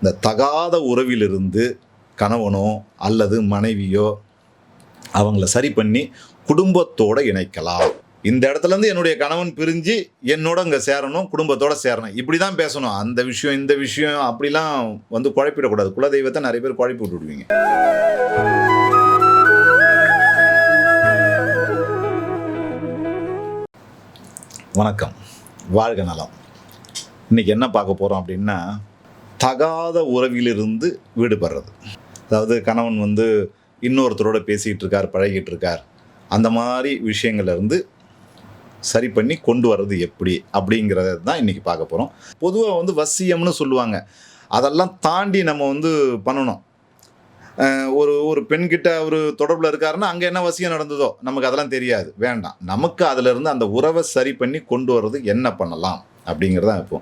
இந்த தகாத உறவிலிருந்து கணவனோ அல்லது மனைவியோ அவங்கள சரி பண்ணி குடும்பத்தோடு இணைக்கலாம். இந்த இடத்துல இருந்து என்னுடைய கணவன் பிரிஞ்சு என்னோட இங்கே சேரணும் குடும்பத்தோட சேரணும். இப்படி தான் பேசணும். அந்த விஷயம் இந்த விஷயம் அப்படிலாம் வந்து குழப்பிடக்கூடாது. குலதெய்வத்தை நிறைய பேர் குழப்பி விட்டுடுவீங்க. வணக்கம். வாழ்க நலம். இன்னைக்கு என்ன பார்க்க போகிறோம் அப்படின்னா தகாத உறவிலிருந்து விடுபடுறது. அதாவது கணவன் வந்து இன்னொருத்தரோட பேசிகிட்டு இருக்கார் பழகிட்டு இருக்கார் அந்த மாதிரி விஷயங்கள்லேருந்து சரி பண்ணி கொண்டு வர்றது எப்படி? அப்படிங்கிறத தான் இன்னைக்கு பார்க்க போகிறோம் பொதுவாக வந்து வசியம்னு சொல்லுவாங்க. அதெல்லாம் தாண்டி நம்ம வந்து பண்ணணும். ஒரு ஒரு பெண்கிட்ட ஒரு தொடர்பில் இருக்காருன்னா அங்கே என்ன வசியம் நடந்ததோ? நமக்கு அதெல்லாம் தெரியாது. வேண்டாம். நமக்கு அதிலிருந்து அந்த உறவை சரி பண்ணி கொண்டு வர்றது என்ன பண்ணலாம்? அப்படிங்கிறதா இப்போ.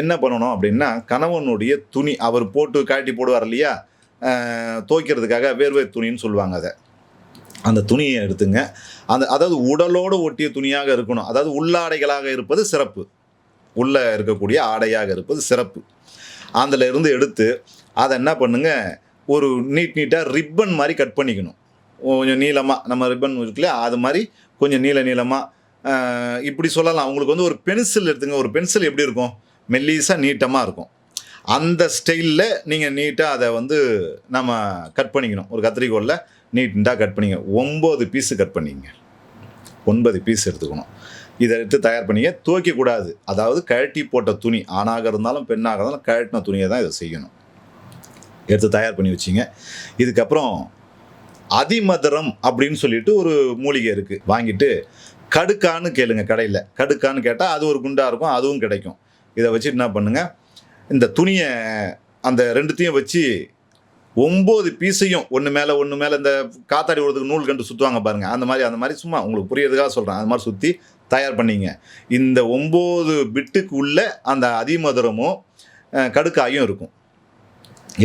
என்ன பண்ணணும் அப்படின்னா கணவனுடைய துணி அவர் போட்டு காட்டி போடுவார் இல்லையா? துவைக்கிறதுக்காக வேர்வை துணின்னு சொல்லுவாங்க அதை. அந்த துணியை எடுத்துங்க. அந்த அதாவது உடலோடு ஒட்டிய துணியாக இருக்கணும். அதாவது உள்ளாடைகளாக இருப்பது சிறப்பு. உள்ளே இருக்கக்கூடிய ஆடையாக இருப்பது சிறப்பு. அதில் இருந்து எடுத்து அதை என்ன பண்ணுங்க? ஒரு நீட் நீட்டாக ரிப்பன் மாதிரி கட் பண்ணிக்கணும். கொஞ்சம் நீளமாக நம்ம ரிப்பன் இருக்குல்லையா? அது மாதிரி கொஞ்சம் நீள நீளமாக இப்படி சொல்லலாம். அவங்களுக்கு வந்து ஒரு பென்சில் எடுத்துங்க. ஒரு பென்சில் எப்படி இருக்கும்? மெல்லீஸாக நீட்டமாக இருக்கும். அந்த ஸ்டைலில் நீங்கள் நீட்டாக அதை வந்து நம்ம கட் பண்ணிக்கணும். ஒரு கத்திரிக்கோலில் நீட்டாக கட் பண்ணிங்க. ஒம்பது பீஸு கட் பண்ணிங்க. ஒன்பது பீஸ் எடுத்துக்கணும். இதை எடுத்து தயார் பண்ணிங்க. துவைக்கக்கூடாது அதாவது கழட்டி போட்ட துணி ஆணாக இருந்தாலும் பெண்ணாக இருந்தாலும் கழட்டின துணியை தான் இதை செய்யணும். எடுத்து தயார் பண்ணி வச்சிங்க. இதுக்கப்புறம் அதிமதுரம் அப்படின்னு சொல்லிட்டு ஒரு மூலிகை இருக்குது வாங்கிட்டு கடுக்கான்னு கேளுங்க கடையில். கடுக்கான்னு கேட்டால் அது ஒரு குண்டாக இருக்கும் அதுவும் கிடைக்கும். இதை வச்சு என்ன பண்ணுங்கள் இந்த துணியை அந்த ரெண்டுத்தையும் வச்சு ஒம்பது பீஸையும் ஒன்று மேலே ஒன்று மேலே இந்த காத்தாடி விடுறதுக்கு நூல் கண்டு சுற்றுவாங்க பாருங்கள் அந்த மாதிரி அந்த மாதிரி சும்மா உங்களுக்கு புரியறதுக்காக சொல்கிறேன் அந்த மாதிரி சுற்றி தயார் பண்ணிங்க. இந்த ஒம்பது பிட்டுக்கு உள்ளே அந்த அதிமதுரமும் கடுக்காயும் இருக்கும்.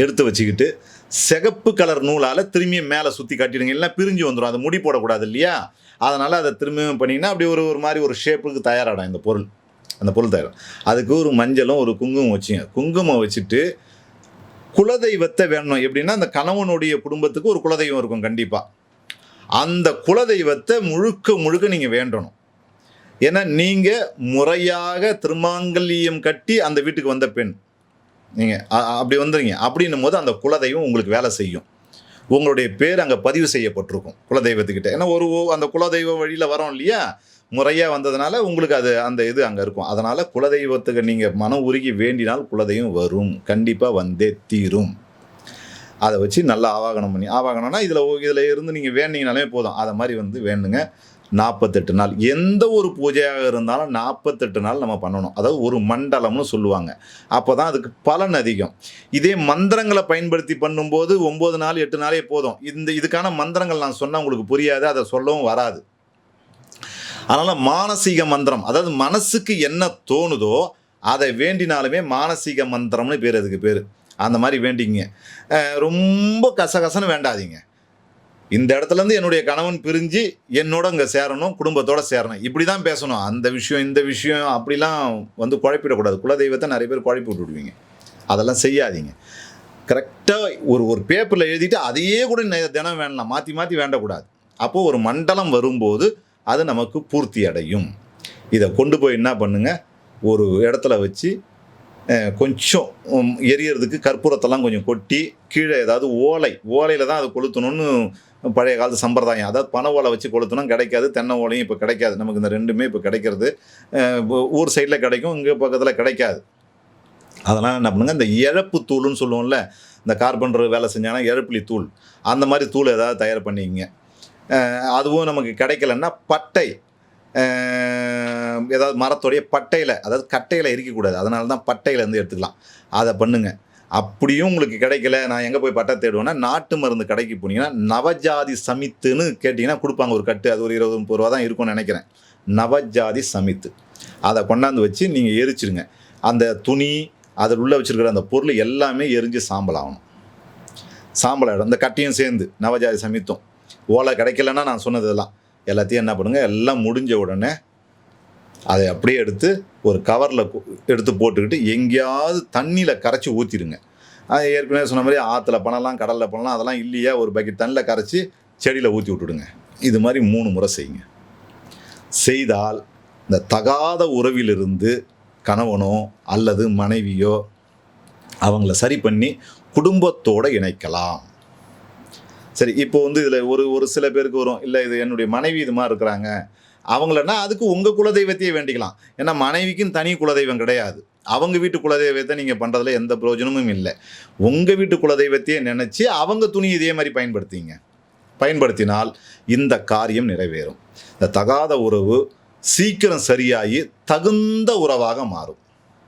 எடுத்து வச்சுக்கிட்டு சிகப்பு கலர் நூலால் திரும்பியும் மேலே சுற்றி காட்டிடுங்க. இல்லைன்னா பிரிஞ்சு வந்துடும் அது முடி போடக்கூடாது இல்லையா? அதனால் அதை திரும்பியும் பண்ணிங்கன்னா அப்படி ஒரு ஒரு மாதிரி ஒரு ஷேப்புக்கு தயாராகிடும் இந்த பொருள். அந்த பொருள் தயாரும் அதுக்கு ஒரு மஞ்சளும் ஒரு குங்குமம் வச்சுங்க. குங்குமம் வச்சுட்டு குலதெய்வத்தை வேணும். எப்படின்னா அந்த கணவனுடைய குடும்பத்துக்கு ஒரு குலதெய்வம் இருக்கும் கண்டிப்பாக அந்த குலதெய்வத்தை முழுக்க முழுக்க நீங்கள் வேண்டணும். ஏன்னா நீங்கள் முறையாக திருமாங்கல்யம் கட்டி அந்த வீட்டுக்கு வந்த பெண். நீங்கள் அப்படி வந்துடுங்க அப்படின்னும் போது அந்த குலதெய்வம் உங்களுக்கு வேலை செய்யும். உங்களுடைய பேர் அங்கே பதிவு செய்யப்பட்டிருக்கும் குலதெய்வத்துக்கிட்ட. ஏன்னா ஒரு ஓ- அந்த குலதெய்வ வழியில் வரோம் இல்லையா? முறையாக வந்ததுனால உங்களுக்கு அது அந்த இது அங்கே இருக்கும். அதனால் குலதெய்வத்துக்கு நீங்கள் மனம் உருகி வேண்டினால் குலதெய்வம் வரும். கண்டிப்பாக வந்தே தீரும். அதை வச்சு நல்லா ஆவாகனம் பண்ணி ஆவாகனம்னா இதில் இதில் இருந்து நீங்கள் வேண்டிங்கனாலே போதும். அதை மாதிரி வந்து வேண்டுங்க. நாற்பத்தெட்டு நாள். எந்த ஒரு பூஜையாக இருந்தாலும் நாற்பத்தெட்டு நாள் நம்ம பண்ணணும். அதாவது ஒரு மண்டலம்னு சொல்லுவாங்க. அப்போ தான் அதுக்கு பலன் அதிகம். இதே மந்திரங்களை பயன்படுத்தி பண்ணும்போது ஒம்பது நாள் எட்டு நாளே போதும். இந்த இதுக்கான மந்திரங்கள் நான் சொன்னால் உங்களுக்கு புரியாது. அதை சொல்லவும் வராது. அதனால் மானசீக மந்திரம் அதாவது மனசுக்கு என்ன தோணுதோ அதை வேண்டினாலுமே மானசீக மந்திரம்னு பேர் அதுக்கு பேர். அந்த மாதிரி வேண்டிங்க ரொம்ப கசகசன்னு வேண்டாதீங்க. இந்த இடத்துல இருந்து என்னுடைய கணவன் பிரிஞ்சு என்னோட அங்கே சேரணும் குடும்பத்தோடு சேரணும். இப்படி தான் பேசணும். அந்த விஷயம் இந்த விஷயம் அப்படிலாம் வந்து குழப்பிடக்கூடாது. குலதெய்வத்தை நிறைய பேர் குழப்பி விட்டுடுவீங்க. அதெல்லாம் செய்யாதீங்க. கரெக்டாக ஒரு ஒரு பேப்பரில் எழுதிட்டு அதையே கூட நெ- தினம் வேணலாம் மாற்றி மாற்றி வேண்டக்கூடாது. அப்போது ஒரு மண்டலம் வரும்போது அது நமக்கு பூர்த்தி அடையும். இதை கொண்டு போய் என்ன பண்ணுங்க? ஒரு இடத்துல வச்சு கொஞ்சம் எரியறதுக்கு கற்பூரத்தெல்லாம் கொஞ்சம் கொட்டி கீழே ஏதாவது ஓலை ஓலையில் தான் அதை கொளுத்தணும்னு பழைய காலத்து சம்பிரதாயம். அதாவது பனை ஓலை வச்சு கொளுத்தினா கிடைக்காது தென்னை ஓலையும் இப்போ கிடைக்காது. நமக்கு இந்த ரெண்டுமே இப்போ கிடைக்கிறது. ஊர் சைடில் கிடைக்கும் இங்கே பக்கத்தில் கிடைக்காது. அதெல்லாம் என்ன பண்ணுங்கள் இந்த இழப்பு தூள்னு சொல்லுவோம்ல இந்த கார்பன்டர் வேலை செஞ்சாங்கன்னா இழப்புலி தூள். அந்த மாதிரி தூள் ஏதாவது தயார் பண்ணிக்கங்க. அதுவும் நமக்கு கிடைக்கலன்னா பட்டை. ஏதாவது மரத்துடைய பட்டையில் அதாவது கட்டையில் இருக்கக்கூடாது அதனால தான் பட்டையிலேருந்து எடுத்துக்கலாம். அதை பண்ணுங்கள் அப்படியும் உங்களுக்கு கிடைக்கல நான் எங்கே போய் பட்டை தேடுவேன்னா நாட்டு மருந்து கடைக்கு போனீங்கன்னா நவஜாதி சமித்துன்னு கேட்டிங்கன்னா கொடுப்பாங்க ஒரு கட்டு அது ஒரு இருபது முப்பது ரூபா தான் இருக்கும்னு நினைக்கிறேன். நவஜாதி சமித்து. அதை கொண்டாந்து வச்சு நீங்கள் எரிச்சிருங்க அந்த துணி அதில் உள்ளே வச்சுருக்கிற அந்த பொருள் எல்லாமே எரிஞ்சு சாம்பல் ஆகணும். சாம்பல் ஆகிடும் அந்த கட்டியும் சேர்ந்து நவஜாதி சமித்தும். ஓலை கிடைக்கலன்னா நான் சொன்னதெல்லாம் எல்லாத்தையும் என்ன பண்ணுங்கள் எல்லாம் முடிஞ்ச உடனே அதை அப்படியே எடுத்து ஒரு கவரில் எடுத்து போட்டுக்கிட்டு எங்கேயாவது தண்ணியில் கரைச்சி ஊற்றிடுங்க ஏற்கனவே சொன்ன மாதிரி ஆற்றுல பணம்லாம் கடலில் பணம்லாம் அதெல்லாம் இல்லையா ஒரு பக்கெட் தண்ணியில் கரைச்சி செடியில் ஊற்றி விட்டுடுங்க. இது மாதிரி மூணு முறை செய்யுங்க. செய்தால் இந்த தகாத உறவிலிருந்து கணவனோ அல்லது மனைவியோ அவங்கள சரி பண்ணி குடும்பத்தோடு இணைக்கலாம். சரி இப்போ வந்து இதில் ஒரு ஒரு சில பேருக்கு வரும். இல்லை இது என்னுடைய மனைவி இது மாதிரி இருக்கிறாங்க. அவங்களன்னா அதுக்கு உங்கள் குலதெய்வத்தையே வேண்டிக்கலாம். ஏன்னா மனைவிக்கும் தனி குலதெய்வம் கிடையாது. அவங்க வீட்டு குலதெய்வத்தை நீங்கள் பண்ணுறதுல எந்த பிரயோஜனமும் இல்லை. உங்கள் வீட்டு குலதெய்வத்தையே நினச்சி அவங்க துணி இதே மாதிரி பயன்படுத்திங்க. பயன்படுத்தினால் இந்த காரியம் நிறைவேறும். இந்த தகாத உறவு சீக்கிரம் சரியாகி தகுந்த உறவாக மாறும்.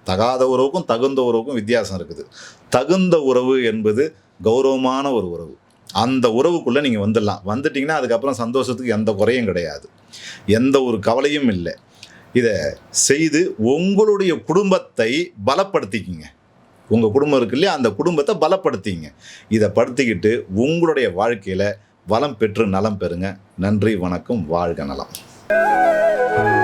தகாத உறவுக்கும் தகுந்த உறவுக்கும் வித்தியாசம் இருக்குது. தகுந்த உறவு என்பது கௌரவமான ஒரு உறவு. அந்த உறவுக்குள்ளே நீங்கள் வந்துடலாம். வந்துட்டிங்கன்னா அதுக்கப்புறம் சந்தோஷத்துக்கு எந்த குறையும் கிடையாது. எந்த ஒரு கவலையும் இல்லை. இதை செய்து உங்களுடைய குடும்பத்தை பலப்படுத்திக்கிங்க. உங்கள் குடும்பம் இருக்கு இல்லையா? அந்த குடும்பத்தை பலப்படுத்திங்க. இதை படுத்திக்கிட்டு உங்களுடைய வாழ்க்கையில் வளம் பெற்று நலம் பெறுங்க. நன்றி வணக்கம் வாழ்க நலம்.